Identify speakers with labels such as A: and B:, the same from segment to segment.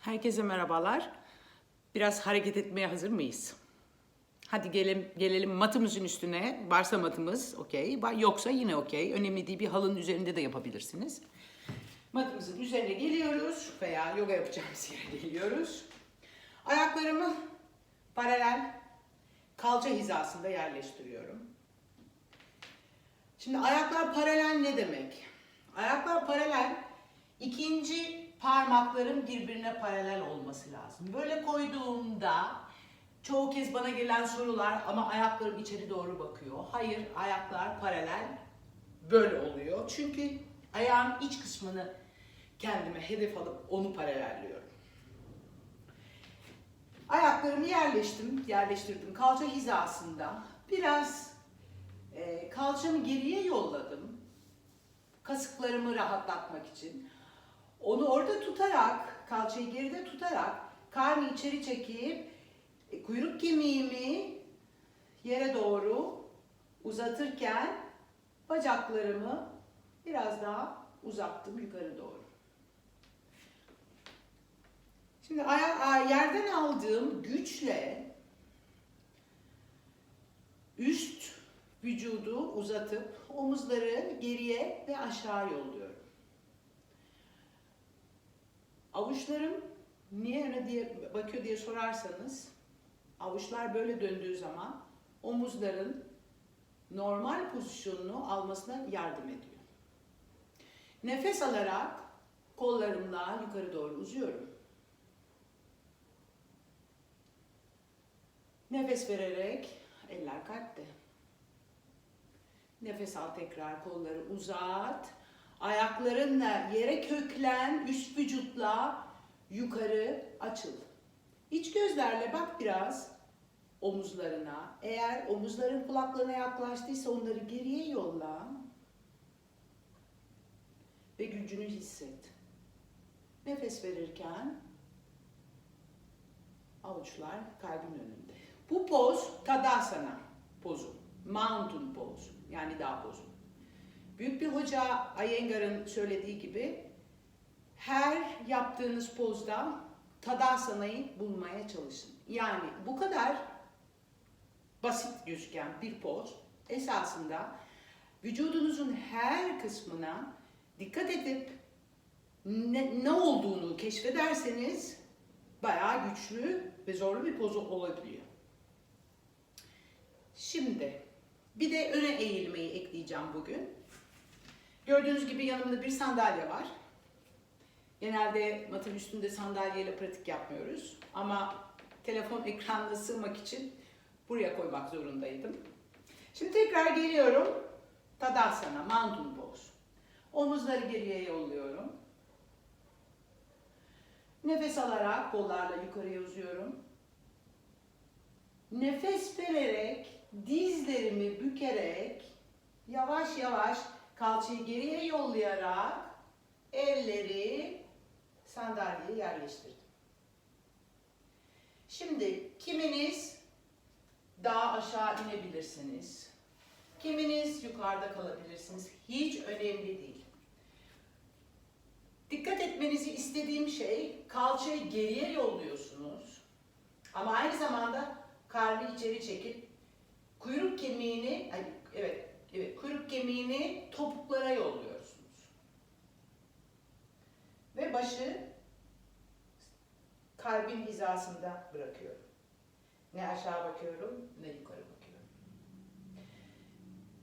A: Herkese merhabalar. Biraz hareket etmeye hazır mıyız? Hadi gelelim, gelelim matımızın üstüne. Varsa matımız okey. Yoksa yine okey. Önemli değil bir halının üzerinde de yapabilirsiniz. Matımızın üzerine geliyoruz veya yoga yapacağımız yere geliyoruz. Ayaklarımı paralel kalça hizasında yerleştiriyorum. Şimdi ayaklar paralel ne demek? Ayaklar paralel ikinci parmakların birbirine paralel olması lazım. Böyle koyduğumda çoğu kez bana gelen sorular ama ayaklarım içeri doğru bakıyor. Hayır ayaklar paralel böyle oluyor. Çünkü ayağın iç kısmını kendime hedef alıp onu paralelliyorum. Ayaklarımı yerleştim, yerleştirdim kalça hizasında. Biraz e, kalçamı geriye yolladım. Kasıklarımı rahatlatmak için. Onu orada tutarak, kalçayı geride tutarak karnı içeri çekip e, kuyruk kemiğimi yere doğru uzatırken bacaklarımı biraz daha uzattım yukarı doğru. Şimdi yerden aldığım güçle üst vücudu uzatıp omuzları geriye ve aşağı yolluyorum. Avuçlarım niye öne diye bakıyor diye sorarsanız avuçlar böyle döndüğü zaman omuzların normal pozisyonunu almasına yardım ediyor. Nefes alarak kollarımla yukarı doğru uzuyorum. Nefes vererek eller kalpte. Nefes al tekrar kolları uzat. Ayaklarınla yere köklen, üst vücutla yukarı açıl. İç gözlerle bak biraz omuzlarına. Eğer omuzların kulaklarına yaklaştıysa onları geriye yolla. Ve gücünü hisset. Nefes verirken avuçlar kalbin önünde. Bu poz Tadasana pozu. Mountain pose yani dağ pozu. Büyük bir hoca Iyengar'ın söylediği gibi her yaptığınız pozda Tadasana'yı bulmaya çalışın. Yani bu kadar basit gözüken bir poz esasında vücudunuzun her kısmına dikkat edip ne, ne olduğunu keşfederseniz bayağı güçlü ve zorlu bir poz olabiliyor. Şimdi bir de öne eğilmeyi ekleyeceğim bugün. Gördüğünüz gibi yanımda bir sandalye var. Genelde matın üstünde sandalyeyle pratik yapmıyoruz. Ama telefon ekranına sığmak için buraya koymak zorundaydım. Şimdi tekrar geliyorum. Tadasana, mountain pose. Omuzları geriye yolluyorum. Nefes alarak kollarla yukarıya uzuyorum. Nefes vererek, dizlerimi bükerek, yavaş yavaş kalçayı geriye yollayarak elleri sandalyeye yerleştirdim. Şimdi kiminiz daha aşağı inebilirsiniz. Kiminiz yukarıda kalabilirsiniz. Hiç önemli değil. Dikkat etmenizi istediğim şey kalçayı geriye yolluyorsunuz. Ama aynı zamanda karnı içeri çekip kuyruk kemiğini evet kemiğini topuklara yolluyorsunuz. Ve başı kalbin hizasında bırakıyorum. Ne aşağı bakıyorum ne yukarı bakıyorum.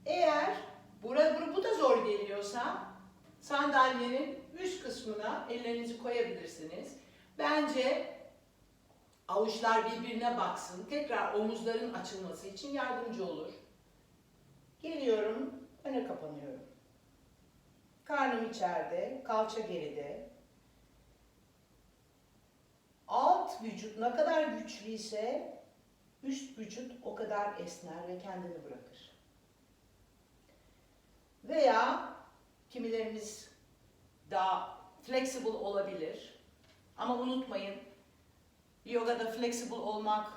A: Eğer bura, bu da zor geliyorsa sandalyenin üst kısmına ellerinizi koyabilirsiniz. Bence avuçlar birbirine baksın. Tekrar omuzların açılması için yardımcı olur. Geliyorum, öne kapanıyorum. Karnım içeride, kalça geride. Alt vücut ne kadar güçlüyse üst vücut o kadar esner ve kendini bırakır. Veya kimilerimiz daha flexible olabilir. Ama unutmayın yogada flexible olmak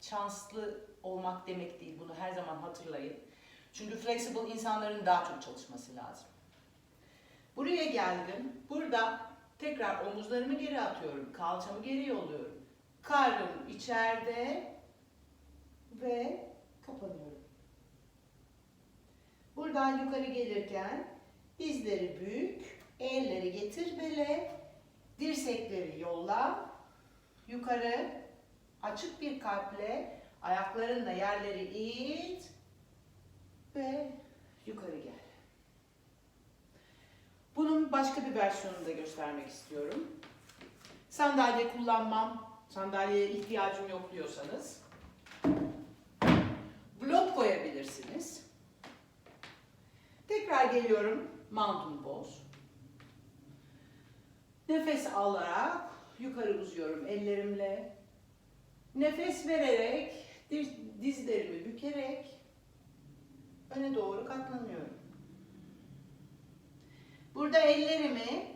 A: şanslı olmak demek değil. Bunu her zaman hatırlayın. Çünkü flexible insanların daha çok çalışması lazım. Buraya geldim. Burada Tekrar omuzlarımı geri atıyorum. Kalçamı geri yolluyorum. Karnım içeride ve kapanıyorum. Buradan yukarı gelirken dizleri büyük, elleri getir bele, dirsekleri yolla, yukarı açık bir kalple ayaklarınla yerleri it ve yukarı gel. Bunun başka bir versiyonunu da göstermek istiyorum. Sandalye kullanmam, sandalyeye ihtiyacım yok diyorsanız blok koyabilirsiniz. Tekrar geliyorum mountain pose. Nefes alarak yukarı uzuyorum ellerimle. Nefes vererek diz- dizlerimi bükerek öne doğru katlanıyorum. Burada ellerimi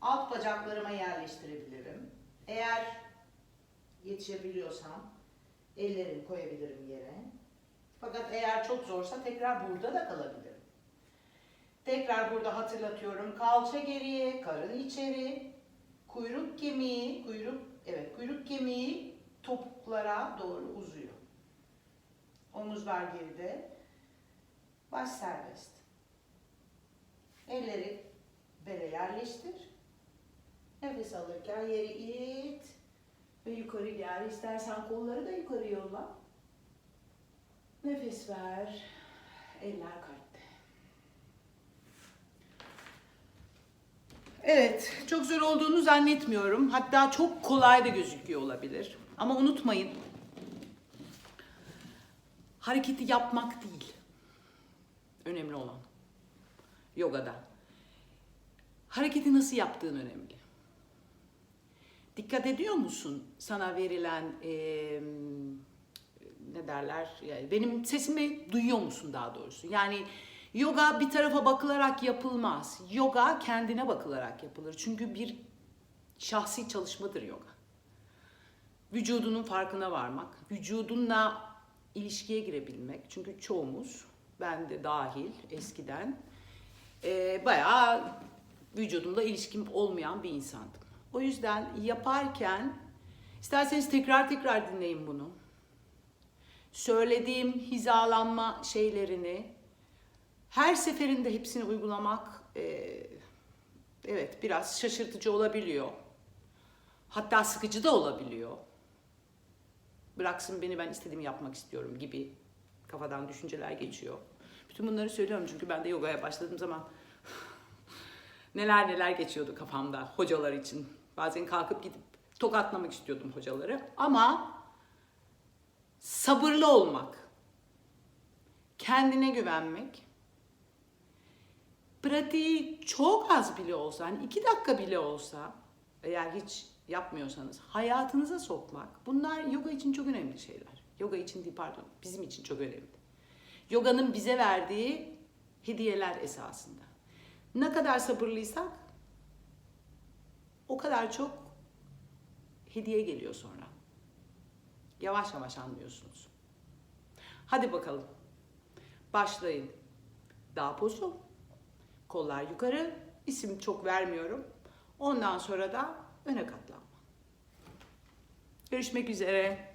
A: alt bacaklarıma yerleştirebilirim. Eğer yetişebiliyorsam ellerimi koyabilirim yere. Fakat eğer çok zorsa tekrar burada da kalabilirim. Tekrar burada hatırlatıyorum. Kalça geriye, karın içeri, kuyruk kemiği, kuyruk evet kuyruk kemiği topuklara doğru uzuyor. Omuzlar geride. Baş serbest. Elleri bele yerleştir. Nefes alırken yeri it ve yukarı gel. İstersen kolları da yukarı yolla. Nefes ver. Eller kalpte. Evet, çok zor olduğunu zannetmiyorum. Hatta çok kolay da gözüküyor olabilir. Ama unutmayın, hareketi yapmak değil. Önemli olan. Yogada. Hareketi nasıl yaptığın önemli. Dikkat ediyor musun sana verilen eee, ne derler? Yani benim sesimi duyuyor musun daha doğrusu? Yani yoga bir tarafa bakılarak yapılmaz. Yoga kendine bakılarak yapılır. Çünkü bir şahsi çalışmadır yoga. Vücudunun farkına varmak, vücudunla ilişkiye girebilmek. Çünkü çoğumuz, ben de dahil eskiden e, bayağı vücudumla ilişkim olmayan bir insandım. O yüzden yaparken isterseniz tekrar tekrar dinleyin bunu. Söylediğim hizalanma şeylerini her seferinde hepsini uygulamak e, evet biraz şaşırtıcı olabiliyor. Hatta sıkıcı da olabiliyor. Bıraksın beni ben istediğimi yapmak istiyorum gibi kafadan düşünceler geçiyor. Bütün bunları söylüyorum çünkü ben de yogaya başladığım zaman neler neler geçiyordu kafamda hocalar için. Bazen kalkıp gidip tokatlamak istiyordum hocaları. Ama sabırlı olmak, kendine güvenmek, pratiği çok az bile olsa, hani iki dakika bile olsa, eğer hiç yapmıyorsanız hayatınıza sokmak, bunlar yoga için çok önemli şeyler. Yoga için değil pardon, bizim için çok önemli. Yoganın bize verdiği hediyeler esasında. Ne kadar sabırlıysak o kadar çok hediye geliyor sonra. Yavaş yavaş anlıyorsunuz. Hadi bakalım. Başlayın. Dağ pozu. Kollar yukarı. İsim çok vermiyorum. Ondan sonra da öne katlanma. Görüşmek üzere.